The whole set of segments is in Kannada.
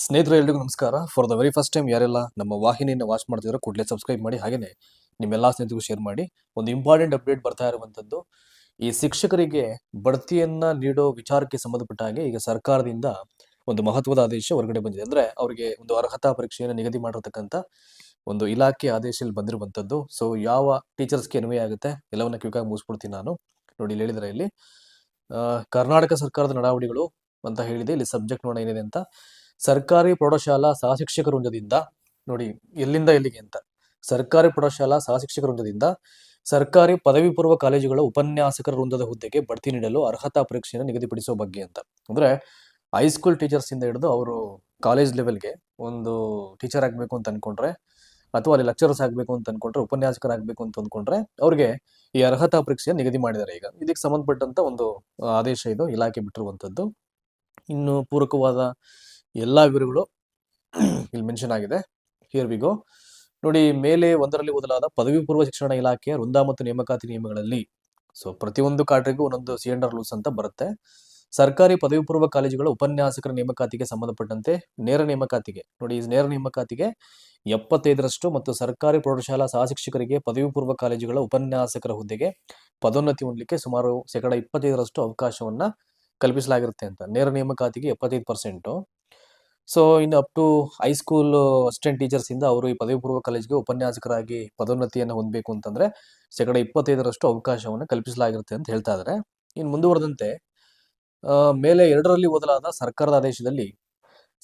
ಸ್ನೇಹಿತರೆ, ಎಲ್ರಿಗೂ ನಮಸ್ಕಾರ. For the very first time ಯಾರೆಲ್ಲ ನಮ್ಮ ವಾಹಿನಿಯನ್ನು ವಾಚ್ ಮಾಡ್ತಿದ್ರೆ ಕೂಡಲೇ ಸಬ್ಸ್ಕ್ರೈಬ್ ಮಾಡಿ ಹಾಗೆಯೇ ನಿಮ್ಮೆಲ್ಲ ಸ್ನೇಹಿತರಿಗೂ ಶೇರ್ ಮಾಡಿ. ಒಂದು ಇಂಪಾರ್ಟೆಂಟ್ ಅಪ್ಡೇಟ್ ಬರ್ತಾ ಇರುವಂಥದ್ದು, ಈ ಶಿಕ್ಷಕರಿಗೆ ಬಡ್ತಿಯನ್ನ ನೀಡೋ ವಿಚಾರಕ್ಕೆ ಸಂಬಂಧಪಟ್ಟ ಹಾಗೆ ಈಗ ಸರ್ಕಾರದಿಂದ ಒಂದು ಮಹತ್ವದ ಆದೇಶ ಹೊರಗಡೆ ಬಂದಿದೆ. ಅಂದ್ರೆ ಅವರಿಗೆ ಒಂದು ಅರ್ಹತಾ ಪರೀಕ್ಷೆಯನ್ನು ನಿಗದಿ ಮಾಡಿರ್ತಕ್ಕಂಥ ಒಂದು ಇಲಾಖೆ ಆದೇಶದಲ್ಲಿ ಬಂದಿರುವಂಥದ್ದು. ಸೊ ಯಾವ ಟೀಚರ್ಸ್ಗೆ ಅನ್ವಯ ಆಗುತ್ತೆ ಎಲ್ಲವನ್ನ ಕ್ವಿಕಾಗಿ ಮುಗಿಸ್ಬಿಡ್ತೀನಿ ನಾನು. ನೋಡಿ, ಇಲ್ಲಿ ಹೇಳಿದ್ರೆ ಇಲ್ಲಿ. ಕರ್ನಾಟಕ ಸರ್ಕಾರದ ನಡಾವಳಿಗಳು ಅಂತ ಹೇಳಿದೆ. ಇಲ್ಲಿ ಸಬ್ಜೆಕ್ಟ್ ನೋಡೋಣ ಏನಿದೆ ಅಂತ. ಸರ್ಕಾರಿ ಪ್ರೌಢಶಾಲಾ ಸಹಶಿಕ್ಷಕರ ವೃಂದದಿಂದ ನೋಡಿ, ಎಲ್ಲಿಂದ ಎಲ್ಲಿಗೆ ಅಂತ. ಸರ್ಕಾರಿ ಪ್ರೌಢಶಾಲಾ ಸಹಶಿಕ್ಷಕರ ವೃಂದದಿಂದ ಸರ್ಕಾರಿ ಪದವಿ ಪೂರ್ವ ಕಾಲೇಜುಗಳ ಉಪನ್ಯಾಸಕರ ವೃಂದದ ಹುದ್ದೆಗೆ ಬಡ್ತಿ ನೀಡಲು ಅರ್ಹತಾ ಪರೀಕ್ಷೆಯನ್ನು ನಿಗದಿಪಡಿಸುವ ಬಗ್ಗೆ ಅಂತ. ಅಂದ್ರೆ ಹೈಸ್ಕೂಲ್ ಟೀಚರ್ಸ್ ಇಂದ ಹಿಡಿದು ಅವರು ಕಾಲೇಜ್ ಲೆವೆಲ್ಗೆ ಒಂದು ಟೀಚರ್ ಆಗಬೇಕು ಅಂತ ಅನ್ಕೊಂಡ್ರೆ, ಅಥವಾ ಅಲ್ಲಿ ಲೆಕ್ಚರರ್ಸ್ ಆಗಬೇಕು ಅಂತ ಅನ್ಕೊಂಡ್ರೆ, ಉಪನ್ಯಾಸಕರಾಗಬೇಕು ಅಂತ ಅಂದ್ಕೊಂಡ್ರೆ ಅವ್ರಿಗೆ ಈ ಅರ್ಹತಾ ಪರೀಕ್ಷೆಯನ್ನು ನಿಗದಿ ಮಾಡಿದ್ದಾರೆ ಈಗ. ಇದಕ್ಕೆ ಸಂಬಂಧಪಟ್ಟಂತ ಒಂದು ಆದೇಶ ಇದು, ಇಲಾಖೆ ಬಿಟ್ಟಿರುವಂತದ್ದು. ಇನ್ನು ಪೂರಕವಾದ ಎಲ್ಲ ವಿವರಗಳು ಇಲ್ಲಿ ಮೆನ್ಷನ್ ಆಗಿದೆ. ಹಿಯರ್ ವಿ ಗೋ ನೋಡಿ, ಮೇಲೆ ಒಂದರಲ್ಲಿ ಓದಲಾದ ಪದವಿ ಪೂರ್ವ ಶಿಕ್ಷಣ ಇಲಾಖೆಯ ವೃಂದ ಮತ್ತು ನೇಮಕಾತಿ ನಿಯಮಗಳಲ್ಲಿ ಸೊ ಪ್ರತಿಯೊಂದು ಕಾಟ್ರಿಗೂ ಒಂದೊಂದು ಸಿ ಲೂಸ್ ಅಂತ ಬರುತ್ತೆ. ಸರ್ಕಾರಿ ಪದವಿ ಪೂರ್ವ ಕಾಲೇಜುಗಳ ಉಪನ್ಯಾಸಕರ ನೇಮಕಾತಿಗೆ ಸಂಬಂಧಪಟ್ಟಂತೆ ನೇರ ನೇಮಕಾತಿಗೆ, ನೋಡಿ, ಈ ನೇರ ನೇಮಕಾತಿಗೆ ಎಪ್ಪತ್ತೈದರಷ್ಟು ಮತ್ತು ಸರ್ಕಾರಿ ಪ್ರೌಢಶಾಲಾ ಸಹಶಿಕ್ಷಕರಿಗೆ ಪದವಿ ಪೂರ್ವ ಕಾಲೇಜುಗಳ ಉಪನ್ಯಾಸಕರ ಹುದ್ದೆಗೆ ಪದೋನ್ನತಿ ಹೊಂದಲಿಕ್ಕೆ ಸುಮಾರು ಶೇಕಡ ಇಪ್ಪತ್ತೈದರಷ್ಟು ಅವಕಾಶವನ್ನ ಕಲ್ಪಿಸಲಾಗಿರುತ್ತೆ ಅಂತ. ನೇರ ನೇಮಕಾತಿಗೆ ಎಪ್ಪತ್ತೈದು ಪರ್ಸೆಂಟು ಸೊ ಇನ್ನು up to high school assistant teachers ಇಂದ ಅವರು ಈ ಪದವಿ ಪೂರ್ವ ಕಾಲೇಜ್ಗೆ ಉಪನ್ಯಾಸಕರಾಗಿ ಪದೋನ್ನತಿಯನ್ನು ಹೊಂದಬೇಕು ಅಂತಂದ್ರೆ ಶೇಕಡ ಇಪ್ಪತ್ತೈದರಷ್ಟು ಅವಕಾಶವನ್ನು ಕಲ್ಪಿಸಲಾಗಿರುತ್ತೆ ಅಂತ ಹೇಳ್ತಾ ಇದ್ದಾರೆ ಇನ್ನು ಮುಂದುವರೆದಂತೆ ಮೇಲೆ ಎರಡರಲ್ಲಿ ಓದಲಾದ ಸರ್ಕಾರದ ಆದೇಶದಲ್ಲಿ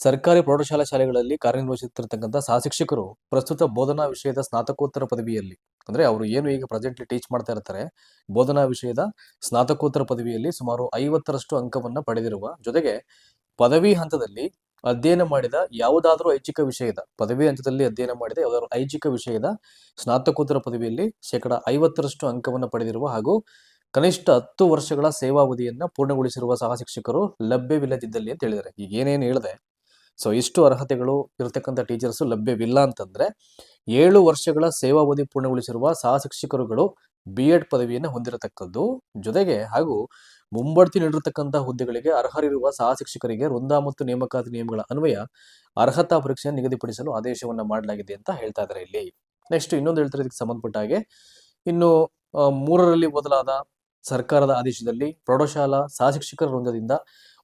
ಸರ್ಕಾರಿ ಪ್ರೌಢಶಾಲಾ ಶಾಲೆಗಳಲ್ಲಿ ಕಾರ್ಯನಿರ್ವಹಿಸುತ್ತಿರತಕ್ಕಂಥ ಸಹಶಿಕ್ಷಕರು ಪ್ರಸ್ತುತ ಬೋಧನಾ ವಿಷಯದ ಸ್ನಾತಕೋತ್ತರ ಪದವಿಯಲ್ಲಿ, ಅಂದ್ರೆ ಅವರು ಏನು ಈಗ ಪ್ರೆಸೆಂಟ್ಲಿ ಟೀಚ್ ಮಾಡ್ತಾ ಇರ್ತಾರೆ, ಬೋಧನಾ ವಿಷಯದ ಸ್ನಾತಕೋತ್ತರ ಪದವಿಯಲ್ಲಿ ಸುಮಾರು ಐವತ್ತರಷ್ಟು ಅಂಕವನ್ನ ಪಡೆದಿರುವ ಜೊತೆಗೆ ಪದವಿ ಹಂತದಲ್ಲಿ ಅಧ್ಯಯನ ಮಾಡಿದ ಯಾವುದಾದ್ರೂ ಐಚ್ಛಿಕ ವಿಷಯದ ಪದವಿ ಹಂತದಲ್ಲಿ ಅಧ್ಯಯನ ಮಾಡಿದ. ಯಾವುದಾದ್ರೂ ಐಚ್ಛಿಕ ವಿಷಯದ ಸ್ನಾತಕೋತ್ತರ ಪದವಿಯಲ್ಲಿ ಶೇಕಡ ಐವತ್ತರಷ್ಟು ಅಂಕವನ್ನು ಪಡೆದಿರುವ ಹಾಗೂ ಕನಿಷ್ಠ ಹತ್ತು ವರ್ಷಗಳ ಸೇವಾವಧಿಯನ್ನ ಪೂರ್ಣಗೊಳಿಸಿರುವ ಸಹ ಶಿಕ್ಷಕರು ಲಭ್ಯವಿಲ್ಲದಿದ್ದಲ್ಲಿ ಅಂತ ಹೇಳಿದ್ದಾರೆ. ಈಗ ಏನೇನು ಹೇಳಿದೆ? ಸೊ ಇಷ್ಟು ಅರ್ಹತೆಗಳು ಇರತಕ್ಕಂಥ ಟೀಚರ್ಸ್ ಲಭ್ಯವಿಲ್ಲ ಅಂತಂದ್ರೆ ಏಳು ವರ್ಷಗಳ ಸೇವಾವಧಿ ಪೂರ್ಣಗೊಳಿಸಿರುವ ಸಹ ಶಿಕ್ಷಕರುಗಳು ಬಿ ಎಡ್ ಪದವಿಯನ್ನು ಹೊಂದಿರತಕ್ಕದ್ದು. ಜೊತೆಗೆ ಹಾಗೂ ಮುಂಬಡ್ತಿ ನೀಡಿರತಕ್ಕಂಥ ಹುದ್ದೆಗಳಿಗೆ ಅರ್ಹರಿರುವ ಸಹ ಶಿಕ್ಷಕರಿಗೆ ವೃಂದ ಮತ್ತು ನೇಮಕಾತಿ ನಿಯಮಗಳ ಅನ್ವಯ ಅರ್ಹತಾ ಪರೀಕ್ಷೆಯನ್ನು ನಿಗದಿಪಡಿಸಲು ಆದೇಶವನ್ನು ಮಾಡಲಾಗಿದೆ ಅಂತ ಹೇಳ್ತಾ ಇದ್ದಾರೆ ಇಲ್ಲಿ. ನೆಕ್ಸ್ಟ್ ಇನ್ನೊಂದು ಹೇಳ್ತಾರೆ ಇದಕ್ಕೆ ಸಂಬಂಧಪಟ್ಟ ಹಾಗೆ. ಇನ್ನು ಮೂರರಲ್ಲಿ ಬದಲಾದ ಸರ್ಕಾರದ ಆದೇಶದಲ್ಲಿ ಪ್ರೌಢಶಾಲಾ ಸಹಶಿಕ್ಷಕರ ವೃಂದದಿಂದ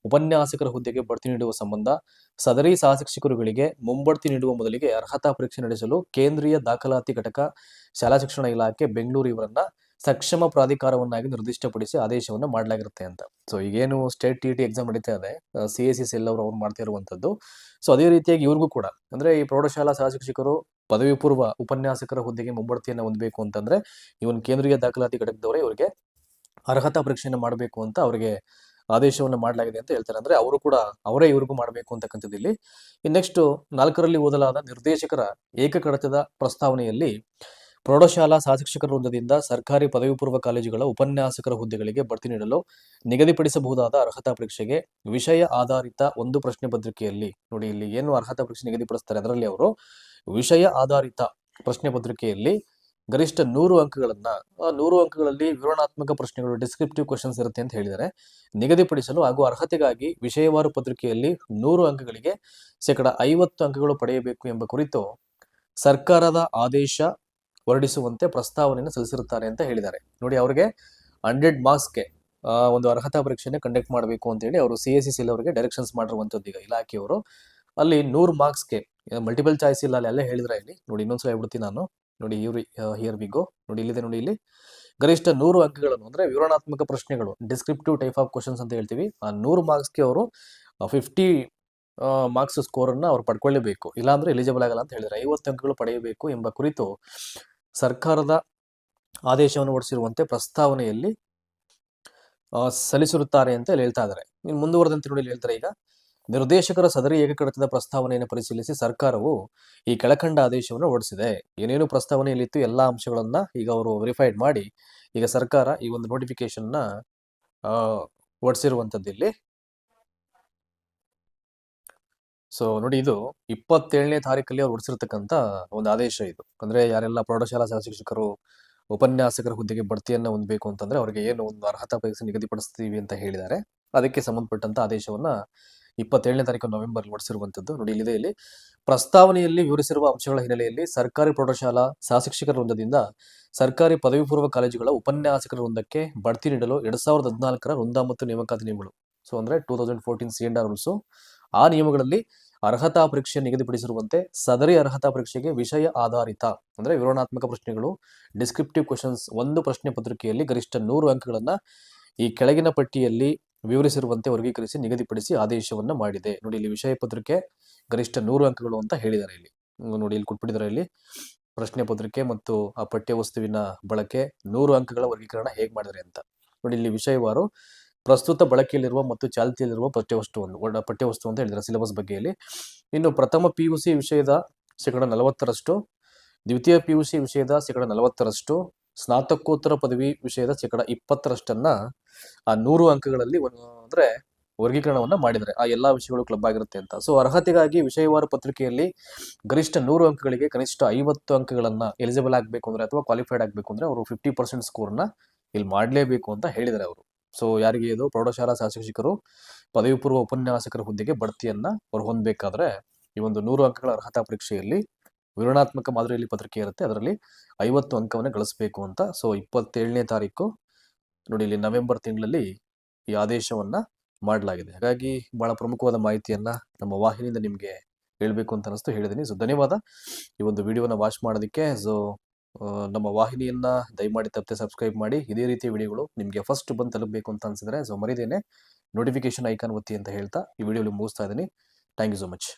ಉಪನ್ಯಾಸಕರ ಹುದ್ದೆಗೆ ಬಡ್ತಿ ನೀಡುವ ಸಂಬಂಧ ಸದರಿ ಸಹಶಿಕ್ಷಕರುಗಳಿಗೆ ಮುಂಬಡ್ತಿ ನೀಡುವ ಮೊದಲಿಗೆ ಅರ್ಹತಾ ಪರೀಕ್ಷೆ ನಡೆಸಲು ಕೇಂದ್ರೀಯ ದಾಖಲಾತಿ ಘಟಕ, ಶಾಲಾ ಶಿಕ್ಷಣ ಇಲಾಖೆ, ಬೆಂಗಳೂರು ಇವರನ್ನ ಸಕ್ಷಮ ಪ್ರಾಧಿಕಾರವನ್ನಾಗಿ ನಿರ್ದಿಷ್ಟಪಡಿಸಿ ಆದೇಶವನ್ನು ಮಾಡಲಾಗಿರುತ್ತೆ ಅಂತ. ಸೊ ಈಗೇನು ಸ್ಟೇಟ್ ಟಿ ಟಿ ಎಕ್ಸಾಮ್ ನಡೀತಾ ಇದೆ ಸಿ ಎಸ್ ಸಿ ಸೆಲ್ ಅವರು ಅವ್ರು ಮಾಡ್ತಾ ಇರುವಂತದ್ದು. ಸೊ ಅದೇ ರೀತಿಯಾಗಿ ಇವ್ರಿಗೂ ಕೂಡ, ಅಂದ್ರೆ ಈ ಪ್ರೌಢಶಾಲಾ ಸಹಶಿಕ್ಷಕರು ಪದವಿ ಪೂರ್ವ ಉಪನ್ಯಾಸಕರ ಹುದ್ದೆಗೆ ಮುಂಬಡ್ತಿಯನ್ನು ಹೊಂದಬೇಕು ಅಂತಂದ್ರೆ ಇವನ್ ಕೇಂದ್ರೀಯ ದಾಖಲಾತಿ ಘಟಕದವರೇ ಇವರಿಗೆ ಅರ್ಹತಾ ಪರೀಕ್ಷೆಯನ್ನು ಮಾಡಬೇಕು ಅಂತ ಅವರಿಗೆ ಆದೇಶವನ್ನು ಮಾಡಲಾಗಿದೆ ಅಂತ ಹೇಳ್ತಾರೆ. ಅಂದ್ರೆ ಅವರು ಕೂಡ ಅವರೇ ಇವ್ರಿಗೂ ಮಾಡಬೇಕು ಅಂತಕ್ಕಂಥದ್ದು ಇಲ್ಲಿ ನೆಕ್ಸ್ಟ್ ನಾಲ್ಕರಲ್ಲಿ ಓದಲಾದ ನಿರ್ದೇಶಕರ ಏಕಕಡತದ ಪ್ರಸ್ತಾವನೆಯಲ್ಲಿ ಪ್ರೌಢಶಾಲಾ ಸಹಶಿಕ್ಷಕರ ವೃಂದದಿಂದ ಸರ್ಕಾರಿ ಪದವಿ ಪೂರ್ವ ಕಾಲೇಜುಗಳ ಉಪನ್ಯಾಸಕರ ಹುದ್ದೆಗಳಿಗೆ ಬಡ್ತಿ ನೀಡಲು ನಿಗದಿಪಡಿಸಬಹುದಾದ ಅರ್ಹತಾ ಪರೀಕ್ಷೆಗೆ ವಿಷಯ ಆಧಾರಿತ ಒಂದು ಪ್ರಶ್ನೆ ಪತ್ರಿಕೆಯಲ್ಲಿ ನೋಡಿ ಇಲ್ಲಿ ಏನು ಅರ್ಹತಾ ಪರೀಕ್ಷೆ ನಿಗದಿಪಡಿಸ್ತಾರೆ. ಅದರಲ್ಲಿ ಅವರು ವಿಷಯ ಆಧಾರಿತ ಪ್ರಶ್ನೆ ಪತ್ರಿಕೆಯಲ್ಲಿ ಗರಿಷ್ಠ ನೂರು ಅಂಕಗಳನ್ನ ನೂರು ಅಂಕಗಳಲ್ಲಿ ವಿವರಣಾತ್ಮಕ ಪ್ರಶ್ನೆಗಳು ಡಿಸ್ಕ್ರಿಪ್ಟಿವ್ ಕ್ವಶನ್ಸ್ ಇರುತ್ತೆ ಅಂತ ಹೇಳಿದ್ದಾರೆ. ನಿಗದಿಪಡಿಸಲು ಹಾಗೂ ಅರ್ಹತೆಗಾಗಿ ವಿಷಯವಾರು ಪತ್ರಿಕೆಯಲ್ಲಿ ನೂರು ಅಂಕಗಳಿಗೆ ಶೇಕಡ ಐವತ್ತು ಅಂಕಗಳು ಪಡೆಯಬೇಕು ಎಂಬ ಕುರಿತು ಸರ್ಕಾರದ ಆದೇಶ ಹೊರಡಿಸುವಂತೆ ಪ್ರಸ್ತಾವನೆಯನ್ನು ಸಲ್ಲಿಸಿರುತ್ತಾರೆ ಅಂತ ಹೇಳಿದ್ದಾರೆ. ನೋಡಿ, ಅವರಿಗೆ ಹಂಡ್ರೆಡ್ ಮಾರ್ಕ್ಸ್ಗೆ ಒಂದು ಅರ್ಹತಾ ಪರೀಕ್ಷೆಯನ್ನು ಕಂಡಕ್ಟ್ ಮಾಡಬೇಕು ಅಂತ ಹೇಳಿ ಅವರು ಸಿ ಎಸ್ ಸಿ ಅವರಿಗೆ ಡೈರೆಕ್ಷನ್ಸ್ ಮಾಡಿರುವಂಥದ್ದು ಈಗ ಇಲಾಖೆಯವರು. ಅಲ್ಲಿ ನೂರು ಮಾರ್ಕ್ಸ್ಗೆ ಮಲ್ಟಿಪಲ್ ಚಾಯ್ಸ್ ಇಲ್ಲ ಅಲ್ಲಿ ಅಲ್ಲೇ ಹೇಳಿದ್ರೆ ಇಲ್ಲಿ ನೋಡಿ, ಇನ್ನೊಂದ್ಸಲ ಹೇಳ್ಬಿಡ್ತೀನಿ ನಾನು. ನೋಡಿ ಇವ್ರಿ ಹಿಯರ್ ವಿ ಗೋ ನೋಡಿ ಇಲ್ಲಿದೆ, ನೋಡಿ ಇಲ್ಲಿ. ಗರಿಷ್ಠ ನೂರು ಅಂಕಗಳನ್ನು, ಅಂದ್ರೆ ವಿವರಣಾತ್ಮಕ ಪ್ರಶ್ನೆಗಳು ಡಿಸ್ಕ್ರಿಪ್ಟಿವ್ ಟೈಪ್ ಆಫ್ ಕ್ವಶನ್ಸ್ ಅಂತ ಹೇಳ್ತೀವಿ. ಆ ನೂರು ಮಾರ್ಕ್ಸ್ಗೆ ಅವರು ಫಿಫ್ಟಿ ಮಾರ್ಕ್ಸ್ ಸ್ಕೋರನ್ನು ಅವ್ರು ಪಡ್ಕೊಳ್ಳೇಬೇಕು. ಇಲ್ಲಾಂದ್ರೆ ಎಲಿಜಿಬಲ್ ಆಗಲ್ಲ ಅಂತ ಹೇಳಿದ್ರೆ ಐವತ್ತು ಅಂಕಗಳು ಪಡೆಯಬೇಕು ಎಂಬ ಕುರಿತು ಸರ್ಕಾರದ ಆದೇಶವನ್ನು ಹೊಡಿಸಿರುವಂತೆ ಪ್ರಸ್ತಾವನೆಯಲ್ಲಿ ಸಲ್ಲಿಸಿರುತ್ತಾರೆ ಅಂತ ಹೇಳ್ತಾ ಇದ್ದಾರೆ. ಇನ್ನು ಮುಂದುವರೆದಂತೆ ನೋಡಿ ಹೇಳ್ತಾರೆ ಈಗ. ನಿರ್ದೇಶಕರ ಸದರಿ ಏಕಕಡತದ ಪ್ರಸ್ತಾವನೆಯನ್ನು ಪರಿಶೀಲಿಸಿ ಸರ್ಕಾರವು ಈ ಕೆಳಕಂಡ ಆದೇಶವನ್ನು ಹೊರಡಿಸಿದೆ. ಏನೇನು ಪ್ರಸ್ತಾವನೆಯಲ್ಲಿತ್ತು ಎಲ್ಲ ಅಂಶಗಳನ್ನ ಈಗ ಅವರು ವೆರಿಫೈಡ್ ಮಾಡಿ ಈಗ ಸರ್ಕಾರ ಈ ಒಂದು ನೋಟಿಫಿಕೇಶನ್ನ ಹೊರಡಿಸಿರುವಂಥದ್ದು ಇಲ್ಲಿ. ಸೊ ನೋಡಿ ಇದು ಇಪ್ಪತ್ತೇಳನೇ ತಾರೀಕಲ್ಲಿ ಅವ್ರು ಹೊರಡಿಸಿರ್ತಕ್ಕಂಥ ಒಂದು ಆದೇಶ ಇದು. ಅಂದ್ರೆ ಯಾರೆಲ್ಲ ಪ್ರೌಢಶಾಲಾ ಶಿಕ್ಷಕರು, ಉಪನ್ಯಾಸಕರ ಹುದ್ದೆಗೆ ಬಡ್ತಿಯನ್ನ ಹೊಂದಬೇಕು ಅಂತಂದ್ರೆ ಅವರಿಗೆ ಏನು ಒಂದು ಅರ್ಹತಾ ಪರೀಕ್ಷೆ ನಿಗದಿಪಡಿಸ್ತೀವಿ ಅಂತ ಹೇಳಿದ್ದಾರೆ. ಅದಕ್ಕೆ ಸಂಬಂಧಪಟ್ಟಂತ ಆದೇಶವನ್ನ ಇಪ್ಪತ್ತೇಳನೇ ತಾರೀಕು ನವೆಂಬರ್ ಹೊರಡಿಸಿರುವಂಥದ್ದು ನೋಡಿ, ಇಲ್ಲಿದೆ, ಇಲ್ಲಿ. ಪ್ರಸ್ತಾವನೆಯಲ್ಲಿ ವಿವರಿಸಿರುವ ಅಂಶಗಳ ಹಿನ್ನೆಲೆಯಲ್ಲಿ ಸರ್ಕಾರಿ ಪ್ರೌಢಶಾಲಾ ಸಹಶಿಕ್ಷಕರ ವೃಂದದಿಂದ ಸರ್ಕಾರಿ ಪದವಿ ಪೂರ್ವ ಕಾಲೇಜುಗಳ ಉಪನ್ಯಾಸಕರ ವೃಂದಕ್ಕೆ ಬಡ್ತಿ ನೀಡಲು ಎರಡ್ ಸಾವಿರದ ಹದಿನಾಲ್ಕರ ವೃಂದ ಮತ್ತು ನೇಮಕಾತಿ ನಿಯಮಗಳು. ಸೊ ಅಂದ್ರೆ two thousand fourteen C and R rules ಆ ನಿಯಮಗಳಲ್ಲಿ ಅರ್ಹತಾ ಪರೀಕ್ಷೆ ನಿಗದಿಪಡಿಸಿರುವಂತೆ ಸದರಿ ಅರ್ಹತಾ ಪರೀಕ್ಷೆಗೆ ವಿಷಯ ಆಧಾರಿತ, ಅಂದ್ರೆ ವಿವರಣಾತ್ಮಕ ಪ್ರಶ್ನೆಗಳು ಡಿಸ್ಕ್ರಿಪ್ಟಿವ್ ಕ್ವಶನ್ಸ್ ಒಂದು ಪ್ರಶ್ನೆ ಪತ್ರಿಕೆಯಲ್ಲಿ ಗರಿಷ್ಠ ನೂರು ಅಂಕಗಳನ್ನ ಈ ಕೆಳಗಿನ ಪಟ್ಟಿಯಲ್ಲಿ ವಿವರಿಸಿರುವಂತೆ ವರ್ಗೀಕರಿಸಿ ನಿಗದಿಪಡಿಸಿ ಆದೇಶವನ್ನ ಮಾಡಿದೆ. ನೋಡಿ, ಇಲ್ಲಿ ವಿಷಯ ಪತ್ರಿಕೆ ಗರಿಷ್ಠ ನೂರು ಅಂಕಗಳು ಅಂತ ಹೇಳಿದ್ದಾರೆ ಇಲ್ಲಿ. ನೋಡಿ, ಇಲ್ಲಿ ಕೊಟ್ಬಿಟ್ಟಿದ್ದಾರೆ ಇಲ್ಲಿ. ಪ್ರಶ್ನೆ ಪತ್ರಿಕೆ ಮತ್ತು ಆ ಪಠ್ಯವಸ್ತುವಿನ ಬಳಕೆ ನೂರು ಅಂಕಗಳ ವರ್ಗೀಕರಣ ಹೇಗೆ ಮಾಡಿದರೆ ಅಂತ. ನೋಡಿ, ಇಲ್ಲಿ ವಿಷಯವಾರು ಪ್ರಸ್ತುತ ಬಳಕೆಯಲ್ಲಿರುವ ಮತ್ತು ಚಾಲ್ತಿಯಲ್ಲಿರುವ ಪಠ್ಯವಸ್ತುವನ್ನು ಪಠ್ಯವಸ್ತು ಅಂತ ಹೇಳಿದ್ದಾರೆ ಸಿಲೆಬಸ್ ಬಗ್ಗೆ ಇಲ್ಲಿ. ಇನ್ನು ಪ್ರಥಮ ಪಿ ವಿಷಯದ ಶೇಕಡ ನಲವತ್ತರಷ್ಟು, ದ್ವಿತೀಯ ಪಿ ವಿಷಯದ ಶೇಕಡ ನಲವತ್ತರಷ್ಟು ಸ್ನಾತಕೋತ್ತರ ಪದವಿ ವಿಷಯದ ಶೇಕಡ ಇಪ್ಪತ್ತರಷ್ಟನ್ನ ಆ ನೂರು ಅಂಕಗಳಲ್ಲಿ ಒಂದು ಅಂದ್ರೆ ವರ್ಗೀಕರಣವನ್ನ ಮಾಡಿದರೆ ಆ ಎಲ್ಲಾ ವಿಷಯಗಳು ಕ್ಲಬ್ ಆಗಿರುತ್ತೆ ಅಂತ. ಸೊ ಅರ್ಹತೆಗಾಗಿ ವಿಷಯವಾರು ಪತ್ರಿಕೆಯಲ್ಲಿ ಗರಿಷ್ಠ ನೂರು ಅಂಕಗಳಿಗೆ ಕನಿಷ್ಠ ಐವತ್ತು ಅಂಕಗಳನ್ನ ಎಲಿಜಿಬಲ್ ಆಗಬೇಕು ಅಂದ್ರೆ ಅಥವಾ ಕ್ವಾಲಿಫೈಡ್ ಆಗಬೇಕು ಅಂದ್ರೆ ಅವರು ಫಿಫ್ಟಿ ಪರ್ಸೆಂಟ್ ಸ್ಕೋರ್ನ ಇಲ್ಲಿ ಮಾಡಲೇಬೇಕು ಅಂತ ಹೇಳಿದ್ದಾರೆ ಅವರು. ಸೊ ಯಾರಿಗೆ ಇದು ಪ್ರೌಢಶಾಲಾ ಸಹಶಿಕ್ಷಕರು ಪದವಿ ಪೂರ್ವ ಉಪನ್ಯಾಸಕರ ಹುದ್ದೆಗೆ ಬಡ್ತಿಯನ್ನ ಅವರು ಹೊಂದಬೇಕಾದ್ರೆ ಈ ಒಂದು ನೂರು ಅಂಕಗಳ ಅರ್ಹತಾ ಪರೀಕ್ಷೆಯಲ್ಲಿ ವಿವರಣಾತ್ಮಕ ಮಾದರಿಯಲ್ಲಿ ಪತ್ರಿಕೆ ಇರುತ್ತೆ. ಅದರಲ್ಲಿ ಐವತ್ತು ಅಂಕವನ್ನು ಗಳಿಸಬೇಕು ಅಂತ. ಸೊ ಇಪ್ಪತ್ತೇಳನೇ ತಾರೀಕು, ನೋಡಿ ಇಲ್ಲಿ ನವೆಂಬರ್ ತಿಂಗಳಲ್ಲಿ ಈ ಆದೇಶವನ್ನು ಮಾಡಲಾಗಿದೆ. ಹಾಗಾಗಿ ಬಹಳ ಪ್ರಮುಖವಾದ ಮಾಹಿತಿಯನ್ನು ನಮ್ಮ ವಾಹಿನಿಯಿಂದ ನಿಮಗೆ ಹೇಳಬೇಕು ಅಂತ ಅನಿಸ್ತು. ಹೇಳಿದ್ದೀನಿ ಸೊ ಧನ್ಯವಾದ. ಈ ಒಂದು ವಿಡಿಯೋನ ವಾಚ್ ಮಾಡೋದಕ್ಕೆ. ಸೊ ನಮ್ಮ ವಾಹಿನಿಯನ್ನ ದಯಮಾಡಿ ತಪ್ಪದೆ ಸಬ್ಸ್ಕ್ರೈಬ್ ಮಾಡಿ. ಇದೇ ರೀತಿಯ ವಿಡಿಯೋಗಳು ನಿಮಗೆ ಫಸ್ಟ್ ಬಂದು ತಲುಪಬೇಕು ಅಂತ ಅನ್ಸಿದ್ರೆ, ಸೊ ಮರಿದೇನೆ ನೋಟಿಫಿಕೇಶನ್ ಐಕಾನ್ ಒತ್ತಿ ಅಂತ ಹೇಳ್ತಾ ಈ ವಿಡಿಯೋಲಿ ಮುಗಿಸ್ತಾ ಇದ್ದೀನಿ. Thank you so much